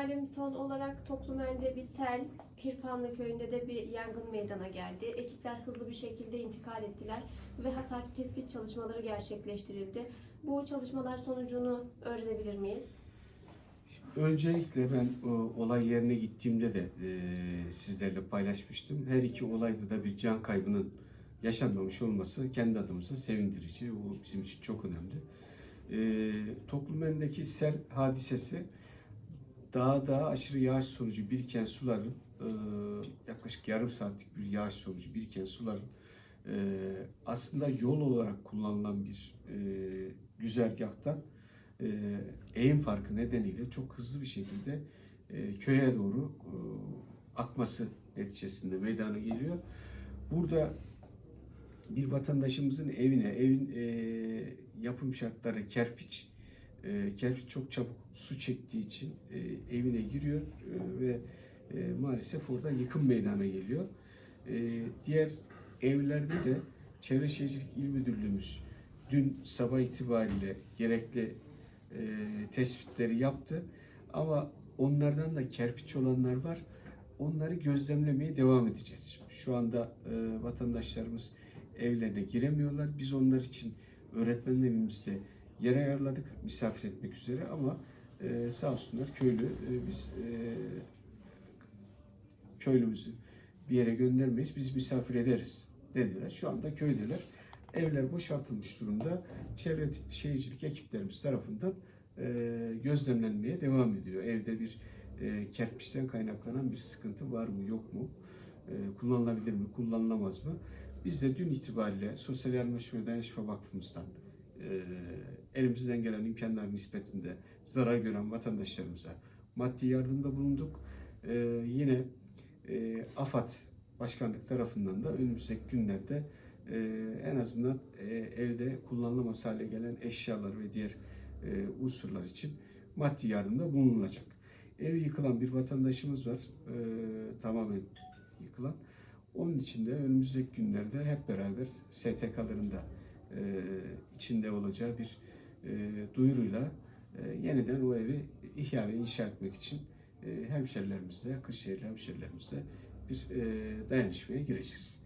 Malum son olarak Toplumende bir sel, Hirfanlı köyünde de bir yangın meydana geldi. Ekipler hızlı bir şekilde intikal ettiler ve hasar tespit çalışmaları gerçekleştirildi. Bu çalışmalar sonucunu öğrenebilir miyiz? Öncelikle ben o, olay yerine gittiğimde de e, sizlerle paylaşmıştım. Her iki olayda da bir can kaybının yaşanmamış olması kendi adımıza sevindirici. O bizim için çok önemli. E, Toplumendeki sel hadisesi dağda aşırı yağış sonucu biriken suların e, yaklaşık yarım saatlik bir yağış sonucu biriken suların e, aslında yol olarak kullanılan bir e, güzergahtan eğim farkı nedeniyle çok hızlı bir şekilde köye doğru akması neticesinde meydana geliyor. Burada bir vatandaşımızın evine, evin e, yapım şartları kerpiç, e, kerpiç çok çabuk su çektiği için e, evine giriyor e, ve e, maalesef orada yıkım meydana geliyor. E, diğer evlerde de Çevre Şehircilik İl Müdürlüğümüz dün sabah itibariyle gerekli e, tespitleri yaptı. Ama onlardan da kerpiç olanlar var. Onları gözlemlemeye devam edeceğiz. Şu anda e, vatandaşlarımız evlerine giremiyorlar. Biz onlar için öğretmen evimizde yer ayarladık misafir etmek üzere ama e, sağ olsunlar köylü e, biz e, köylümüzü bir yere göndermeyiz. Biz misafir ederiz dediler. Şu anda köydeler. Evler boşaltılmış durumda. Çevre şehircilik ekiplerimiz tarafından e, gözlemlenmeye devam ediyor. Evde bir e, kerpiçten kaynaklanan bir sıkıntı var mı yok mu? E, kullanılabilir mi, kullanılamaz mı? Biz de dün itibariyle Sosyal Yardımlaşma ve Dayanışma Vakfımızdan elimizden gelen imkanlar nispetinde zarar gören vatandaşlarımıza maddi yardımda bulunduk. E, yine e, AFAD Başkanlık tarafından da önümüzdeki günlerde e, en azından e, evde kullanılamaz hale gelen eşyalar ve diğer unsurlar için maddi yardımda bulunulacak. Evi yıkılan bir vatandaşımız var, e, tamamen yıkılan. Onun için de önümüzdeki günlerde hep beraber STK'ların da e, içinde olacağı bir e, duyuruyla e, yeniden o evi ihya ve inşa etmek için e, hemşerilerimizle, Kırşehirli hemşerilerimizle bir e, dayanışmaya gireceğiz.